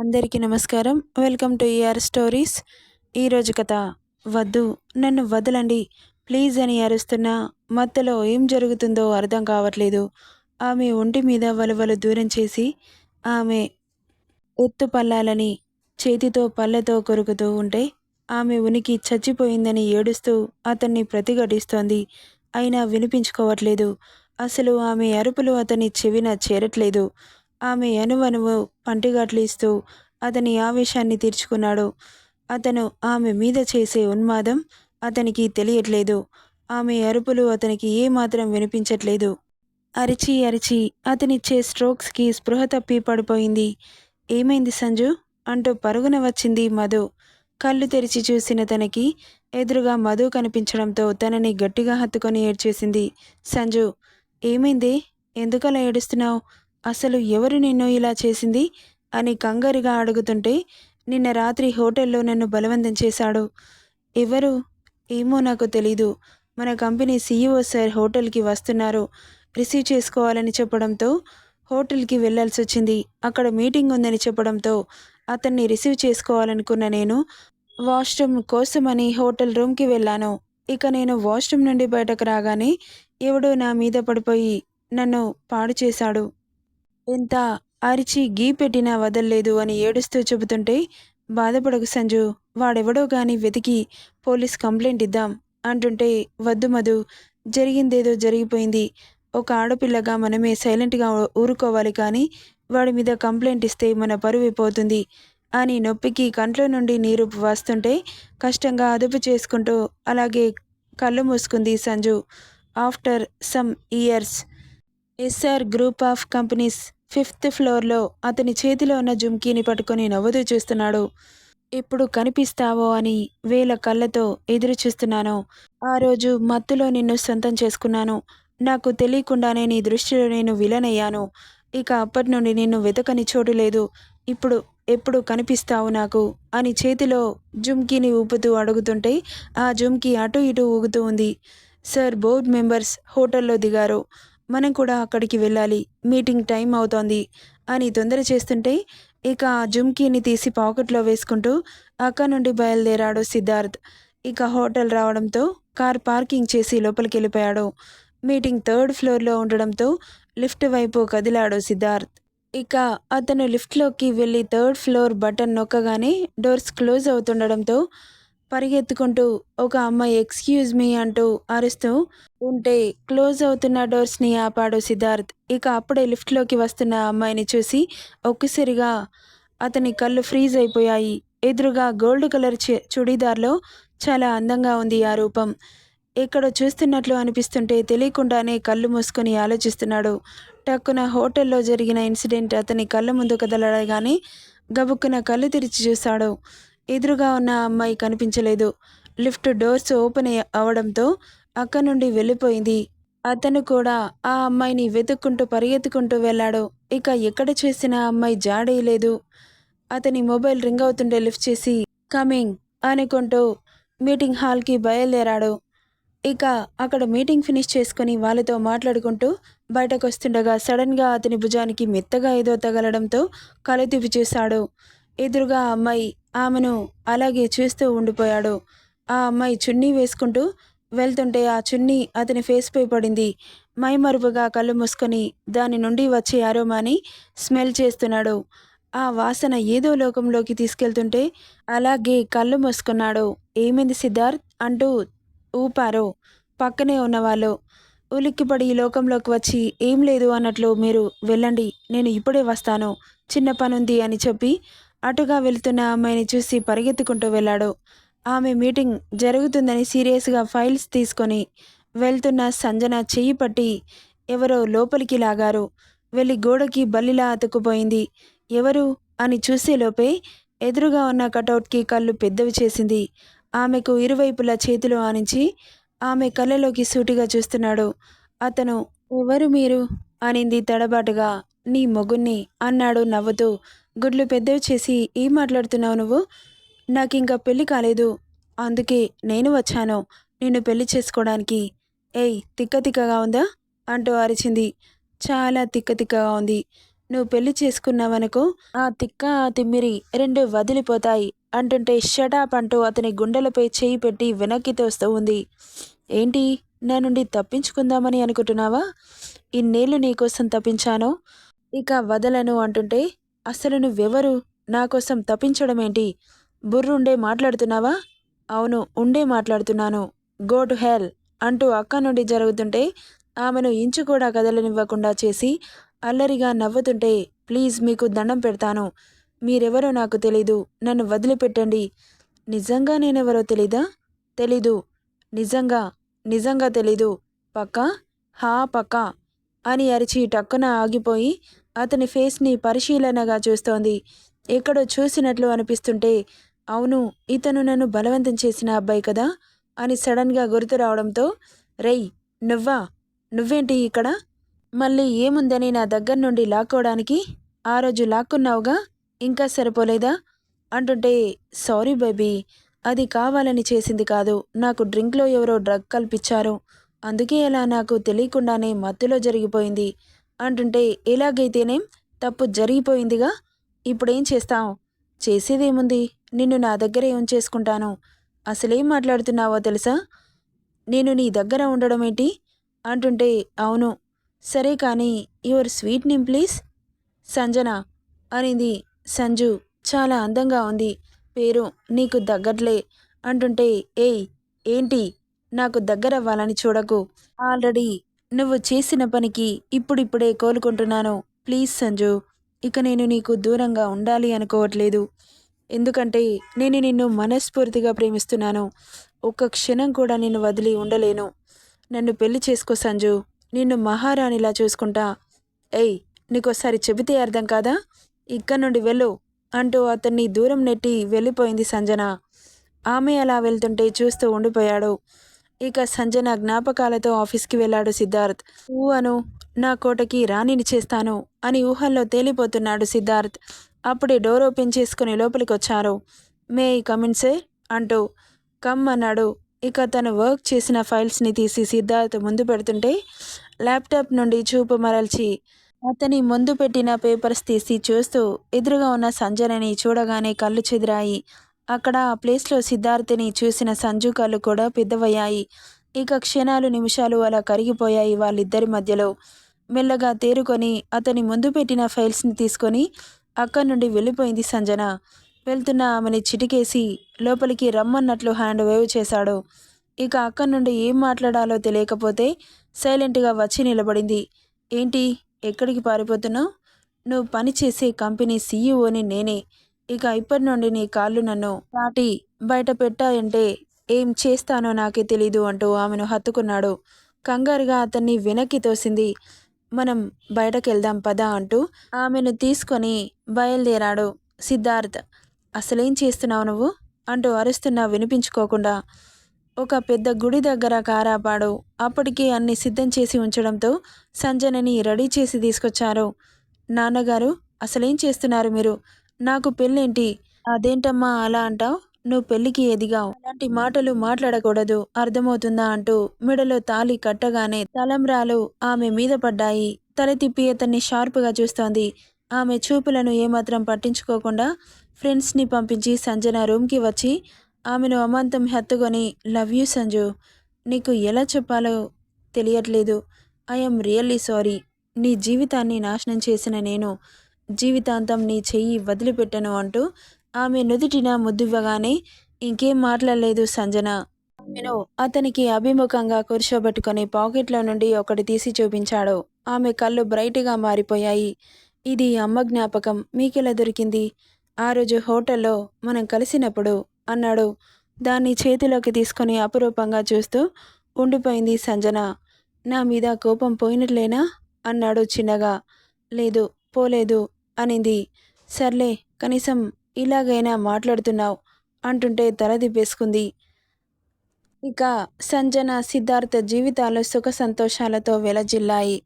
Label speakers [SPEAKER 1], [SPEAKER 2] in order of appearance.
[SPEAKER 1] అందరికీ నమస్కారం. Welcome to ER stories ఈరోజు కథ వద్దు నన్ను వదలండి. ప్లీజ్ అని అరుస్తున్న మత్తలో ఏం జరుగుతుందో అర్థం కావట్లేదు. ఆమె ఒంటి మీద వలవలు దూరం చేసి ఆమె ఎత్తు పల్లాలని చేతితో పళ్ళతో కొరుకుతూ ఉంటే ఆమె ఉనికి చచ్చిపోయిందని ఏడుస్తూ అతన్ని ప్రతిఘటిస్తోంది. అయినా వినిపించుకోవట్లేదు. అసలు ఆమె అరుపులు అతని చెవిన చేరట్లేదు. ఆమె అనువనువు పంటిగాట్లు ఇస్తూ అతని ఆవేశాన్ని తీర్చుకున్నాడు. అతను ఆమె మీద చేసే ఉన్మాదం అతనికి తెలియట్లేదు. ఆమె అరుపులు అతనికి ఏమాత్రం వినిపించట్లేదు. అరిచి అరిచి అతనిచ్చే స్ట్రోక్స్కి స్పృహ తప్పి పడిపోయింది. ఏమైంది సంజు? అంటూ పరుగున వచ్చింది మధు. కళ్ళు తెరిచి చూసిన తనకి ఎదురుగా మధు కనిపించడంతో తనని గట్టిగా హత్తుకొని ఏడ్చేసింది. సంజు ఏమైంది? ఎందుకలా ఏడుస్తున్నావు? అసలు ఎవరు నిన్ను ఇలా చేసింది? అని కంగారుగా అడుగుతుంటే నిన్న రాత్రి హోటల్లో నన్ను బలవంతం చేశాడు. ఎవరు? ఏమో నాకు తెలీదు. మన కంపెనీ సీఈఓ సార్ హోటల్కి వస్తున్నారు. రిసీవ్ చేసుకోవాలని చెప్పడంతో హోటల్కి వెళ్ళాల్సి వచ్చింది. అక్కడ మీటింగ్ ఉందని చెప్పడంతో అతన్ని రిసీవ్ చేసుకోవాలనుకున్న నేను వాష్రూమ్ కోసమని హోటల్ రూమ్కి వెళ్ళాను. ఇక నేను వాష్రూమ్ నుండి బయటకు రాగానే ఎవడో నా మీద పడిపోయి నన్ను పాడు చేశాడు. ఎంత అరిచి గీ పెట్టినా వదల్లేదు అని ఏడుస్తూ చెబుతుంటే బాధపడకు సంజు వాడెవడో గాని వెతికి పోలీస్ కంప్లైంట్ ఇద్దాం అంటుంటే వద్దు మధు జరిగిందేదో జరిగిపోయింది. ఒక ఆడపిల్లగా మనమే సైలెంట్గా ఊరుకోవాలి కానీ వాడి మీద కంప్లైంట్ ఇస్తే మన పరువైపోతుంది అని నొప్పికి కంట్లో నుండి నీరు వస్తుంటే కష్టంగా అదుపు చేసుకుంటూ అలాగే కళ్ళు మూసుకుంది Sanju. After some years SR group of companies fifth ఫ్లోర్లో అతని చేతిలో ఉన్న జుమ్కీని పట్టుకొని నవ్వుతూ చూస్తున్నాడు. ఇప్పుడు కనిపిస్తావో అని వేల కళ్ళతో ఎదురు చూస్తున్నాను. ఆ రోజు మత్తులో నిన్ను సొంతం చేసుకున్నాను. నాకు తెలియకుండానే నీ దృష్టిలో నేను విలనయ్యాను ఇక అప్పటి నుండి నిన్ను వెతకని చోటు లేదు. ఇప్పుడు ఎప్పుడు కనిపిస్తావు నాకు? అని చేతిలో జుమ్కీని ఊపుతూ అడుగుతుంటే ఆ జుమ్కీ అటు ఇటు ఊగుతూ ఉంది. సార్ బోర్డ్ మెంబర్స్ హోటల్లో దిగారు. మనం కూడా అక్కడికి వెళ్ళాలి. మీటింగ్ టైం అవుతోంది అని తొందర చేస్తుంటే ఇక జుమ్కీని తీసి పాకెట్లో వేసుకుంటూ అక్క నుండి బయలుదేరాడు సిద్ధార్థ్. ఇక హోటల్ రావడంతో కార్ పార్కింగ్ చేసి లోపలికి వెళ్ళిపోయాడు మీటింగ్ థర్డ్ ఫ్లోర్లో ఉండడంతో లిఫ్ట్ వైపు కదిలాడు సిద్ధార్థ్. ఇక అతను లిఫ్ట్లోకి వెళ్ళి థర్డ్ ఫ్లోర్ బటన్ నొక్కగానే డోర్స్ క్లోజ్ అవుతుండడంతో పరిగెత్తుకుంటూ ఒక అమ్మాయి ఎక్స్క్యూజ్ మీ అంటూ అరుస్తూ ఉంటే క్లోజ్ అవుతున్న డోర్స్ని ఆపాడు సిద్ధార్థ్. ఇక అప్పుడే లిఫ్ట్లోకి వస్తున్న అమ్మాయిని చూసి ఒక్కసారిగా అతని కళ్ళు ఫ్రీజ్ అయిపోయాయి. ఎదురుగా గోల్డ్ కలర్ చుడీదార్లో చాలా అందంగా ఉంది ఆ రూపం. ఎక్కడో చూస్తున్నట్లు అనిపిస్తుంటే తెలియకుండానే కళ్ళు మూసుకొని ఆలోచిస్తున్నాడు. టక్కున హోటల్లో జరిగిన ఇన్సిడెంట్ అతని కళ్ళ ముందు కదలడగానే గబుక్కున కళ్ళు తెరిచి చూశాడు. ఎదురుగా ఉన్న అమ్మాయి కనిపించలేదు. లిఫ్ట్ డోర్స్ ఓపెన్ అవడంతో అక్క నుండి వెళ్ళిపోయింది. అతను కూడా ఆ అమ్మాయిని వెతుక్కుంటూ పరిగెత్తుకుంటూ వెళ్ళాడు. ఇక ఎక్కడ చేసిన అమ్మాయి జాడేయలేదు. అతని మొబైల్ రింగ్ అవుతుంటే లిఫ్ట్ చేసి కమింగ్ అనుకుంటూ మీటింగ్ హాల్కి బయలుదేరాడు. ఇక అక్కడ మీటింగ్ ఫినిష్ చేసుకుని వాళ్ళతో మాట్లాడుకుంటూ బయటకు వస్తుండగా సడన్గా అతని భుజానికి మెత్తగా ఏదో తగలడంతో కలు చూశాడు ఎదురుగా అమ్మాయి ఆమెను అలాగే చూస్తూ ఉండిపోయాడు. ఆ అమ్మాయి చున్నీ వేసుకుంటూ వెళ్తుంటే ఆ చున్నీ అతని ఫేస్పై పడింది. మైమరుపుగా కళ్ళు మూసుకొని దాని నుండి వచ్చే అరోమాని స్మెల్ చేస్తున్నాడు. ఆ వాసన ఏదో లోకంలోకి తీసుకెళ్తుంటే అలాగే కళ్ళు మూసుకున్నాడు. ఏమైంది సిద్ధార్థ్? అంటూ ఊపారు పక్కనే ఉన్నవాళ్ళు. ఉలిక్కిపడి ఈ లోకంలోకి వచ్చి ఏం లేదు అన్నట్లు మీరు వెళ్ళండి నేను ఇప్పుడే వస్తాను. చిన్న పనుంది అని చెప్పి అటుగా వెళ్తున్న అమ్మాయిని చూసి పరిగెత్తుకుంటూ వెళ్ళాడు. ఆమె మీటింగ్ జరుగుతుందని సీరియస్గా ఫైల్స్ తీసుకొని వెళ్తున్న సంజన చెయ్యి పట్టి ఎవరో లోపలికి లాగారు. వెళ్ళి గోడకి బల్లిలా అతుక్కుపోయింది. ఎవరు? అని చూసేలోపే ఎదురుగా ఉన్న కటౌట్కి కళ్ళు పెద్దవి చేసింది. ఆమెకు ఇరువైపులా చేతులు ఆనించి ఆమె కళ్ళలోకి సూటిగా చూస్తున్నాడు. అతను ఎవరు మీరు? అనింది తడబాటుగా. నీ మొగుణ్ణి అన్నాడు నవ్వుతూ. గుడ్లు పెద్దవి చేసి ఏం మాట్లాడుతున్నావు నువ్వు? నాకు ఇంకా పెళ్ళి కాలేదు. అందుకే నేను వచ్చాను. నిన్ను పెళ్ళి చేసుకోవడానికి ఏయ్ తిక్క తిక్కగా ఉందా? అంటూ అరిచింది. చాలా తిక్క తిక్కగా ఉంది. నువ్వు పెళ్ళి చేసుకున్నావనుకో ఆ తిక్క ఆ తిమ్మిరి రెండు వదిలిపోతాయి అంటుంటే షటాప్ అంటూ అతని గుండెలపై చేయి పెట్టి వెనక్కి తోస్తూ ఉంది. ఏంటి? నా నుండి తప్పించుకుందామని అనుకుంటున్నావా? ఇన్నేళ్ళు నీకోసం తప్పించాను? ఇక వదలను అంటుంటే అసలు నువ్వెవరు? నా కోసం తప్పించడం ఏంటి బుర్రుండే మాట్లాడుతున్నావా? అవును ఉండే మాట్లాడుతున్నాను. గో టు హెల్ అంటూ అక్క నుండి జరుగుతుంటే ఆమెను ఇంచు కూడా కదలనివ్వకుండా చేసి అల్లరిగా నవ్వుతుంటే ప్లీజ్ మీకు దండం పెడతాను. మీరెవరో నాకు తెలీదు. నన్ను వదిలిపెట్టండి. నిజంగా నేనెవరో తెలీదా? తెలీదు. నిజంగా నిజంగా తెలీదు. పక్కా? హా పక్కా. అని అరిచి టక్కున ఆగిపోయి అతని ఫేస్ని పరిశీలనగా చూస్తోంది. ఎక్కడో చూసినట్లు అనిపిస్తుంటే అవును ఇతను నన్ను బలవంతం చేసిన అబ్బాయి కదా? అని సడన్గా గుర్తు రావడంతో రేయ్ నువ్వా? నువ్వేంటి ఇక్కడ? మళ్ళీ ఏముందని నా దగ్గర నుండి లాక్కోవడానికి? ఆ రోజు లాక్కున్నావుగా? ఇంకా సరిపోలేదా? అంటుంటే సారీ బేబీ. అది కావాలని చేసింది కాదు. నాకు డ్రింక్లో ఎవరో డ్రగ్ కల్పించారు. అందుకే ఇలా నాకు తెలియకుండానే మత్తులో జరిగిపోయింది. అంటుంటే ఎలాగైతేనేం తప్పు జరిగిపోయిందిగా? ఇప్పుడేం చేస్తాం చేసేదేముంది? నిన్ను నా దగ్గరే ఉంచేసుకుంటాను. అసలేం మాట్లాడుతున్నావో తెలుసా? నేను నీ దగ్గర ఉండడం ఏంటి అంటుంటే అవును. సరే కానీ your sweet name please? Sanjana? అనింది సంజు. చాలా అందంగా ఉంది. పేరు నీకు దగ్గట్లే అంటుంటే ఏయ్ ఏంటి? నాకు దగ్గరవ్వాలని చూడకు. ఆల్రెడీ నువ్వు చేసిన పనికి ఇప్పుడిప్పుడే కోలుకుంటున్నాను. ప్లీజ్ సంజు ఇక నేను నీకు దూరంగా ఉండాలి అనుకోవట్లేదు. ఎందుకంటే నేను నిన్ను మనస్ఫూర్తిగా ప్రేమిస్తున్నాను. ఒక్క క్షణం కూడా నిన్ను వదిలి ఉండలేను. నన్ను పెళ్ళి చేసుకో సంజు. నిన్ను మహారాణిలా చూసుకుంటా. ఏయ్ నీకోసారి చెబితే అర్థం కాదా? ఇక్కడ నుండి వెళ్ళు. అంటూ అతన్ని దూరం నెట్టి వెళ్ళిపోయింది సంజన. ఆమె అలా వెళ్తుంటే చూస్తూ ఉండిపోయాడు. ఇక సంజన జ్ఞాపకాలతో ఆఫీస్కి వెళ్ళాడు సిద్ధార్థ్. ఊ అను నా కోటకి రాణిని చేస్తాను అని ఊహల్లో తేలిపోతున్నాడు సిద్ధార్థ్. అప్పుడే డోర్ ఓపెన్ చేసుకుని లోపలికి వచ్చారు మే కమిన్సే అంటూ కమ్ అన్నాడు. ఇక తను వర్క్ చేసిన ఫైల్స్ని తీసి సిద్ధార్థ్ ముందు పెడుతుంటే ల్యాప్టాప్ నుండి చూపు మరల్చి అతని ముందు పెట్టిన పేపర్స్ తీసి చూస్తూ ఎదురుగా ఉన్న సంజనని చూడగానే కళ్ళు చెదిరాయి. అక్కడ ఆ ప్లేస్లో సిద్ధార్థిని చూసిన సంజు కళ్ళు కూడా పెద్దవయ్యాయి. ఇక క్షణాలు నిమిషాలు అలా కరిగిపోయాయి వాళ్ళిద్దరి మధ్యలో. మెల్లగా తేరుకొని అతని ముందు పెట్టిన ఫైల్స్ని తీసుకొని అక్కడి నుండి వెళ్ళిపోయింది సంజన. వెళ్తున్న ఆమెని చిటికేసి లోపలికి రమ్మన్నట్లు హ్యాండ్ వేవ్ చేశాడు. ఇక అక్కడి నుండి ఏం మాట్లాడాలో తెలియకపోతే సైలెంట్గా వచ్చి నిలబడింది. ఏంటి? ఎక్కడికి పారిపోతున్నావు నువ్వు పనిచేసే కంపెనీ సీఈఓని నేనే. ఇక ఇప్పటి నుండి నీ కాళ్ళు నన్ను దాటి బయట పెట్టాయంటే ఏం చేస్తానో నాకే తెలీదు అంటూ ఆమెను హత్తుకున్నాడు. కంగారుగా అతన్ని వెనక్కి తోసింది. మనం బయటకెళ్దాం పదా అంటూ ఆమెను తీసుకొని బయలుదేరాడు సిద్ధార్థ్. అసలేం చేస్తున్నావు నువ్వు? అంటూ అరుస్తున్నా వినిపించుకోకుండా. ఒక పెద్ద గుడి దగ్గర కారాపాడు. అప్పటికే అన్ని సిద్ధం చేసి ఉంచడంతో సంజనని రెడీ చేసి తీసుకొచ్చారు. నాన్నగారు అసలేం చేస్తున్నారు మీరు? నాకు పెళ్ళేంటి? అదేంటమ్మా అలా అంటావు? నువ్వు పెళ్ళికి ఎదిగావు. అలాంటి మాటలు మాట్లాడకూడదు. అర్థమవుతుందా? అంటూ మెడలో తాలి కట్టగానే తలంబ్రాలు ఆమె మీద పడ్డాయి. తల తిప్పి అతన్ని షార్ప్గా చూస్తోంది. ఆమె చూపులను ఏమాత్రం పట్టించుకోకుండా ఫ్రెండ్స్ని పంపించి సంజన రూమ్కి వచ్చి ఆమెను అమాంతం హత్తుకొని లవ్ యూ సంజు. నీకు ఎలా చెప్పాలో తెలియట్లేదు. I'm really sorry. నీ జీవితాన్ని నాశనం చేసిన నేను జీవితాంతం నీ చెయ్యి వదిలిపెట్టను అంటూ ఆమె నుదుటిన ముద్దివ్వగానే ఇంకేం మాట్లాడలేదు సంజన. ఆమెను అతనికి అభిముఖంగా కూర్చోబెట్టుకుని పాకెట్లో నుండి ఒకటి తీసి చూపించాడు. ఆమె కళ్ళు బ్రైట్గా మారిపోయాయి. ఇది అమ్మ జ్ఞాపకం. మీకెలా దొరికింది? ఆ రోజు హోటల్లో మనం కలిసినప్పుడు అన్నాడు. దాన్ని చేతిలోకి తీసుకొని అపురూపంగా చూస్తూ ఉండిపోయింది సంజన. నా మీద కోపం పోయినట్లేనా? అన్నాడు చిన్నగా. లేదు పోలేదు అనింది. సర్లే కనీసం ఇలాగైనా మాట్లాడుతున్నావు అంటుంటే తల ఇక సంజన సిద్ధార్థ జీవితాలు సుఖ సంతోషాలతో వెలజిల్లాయి.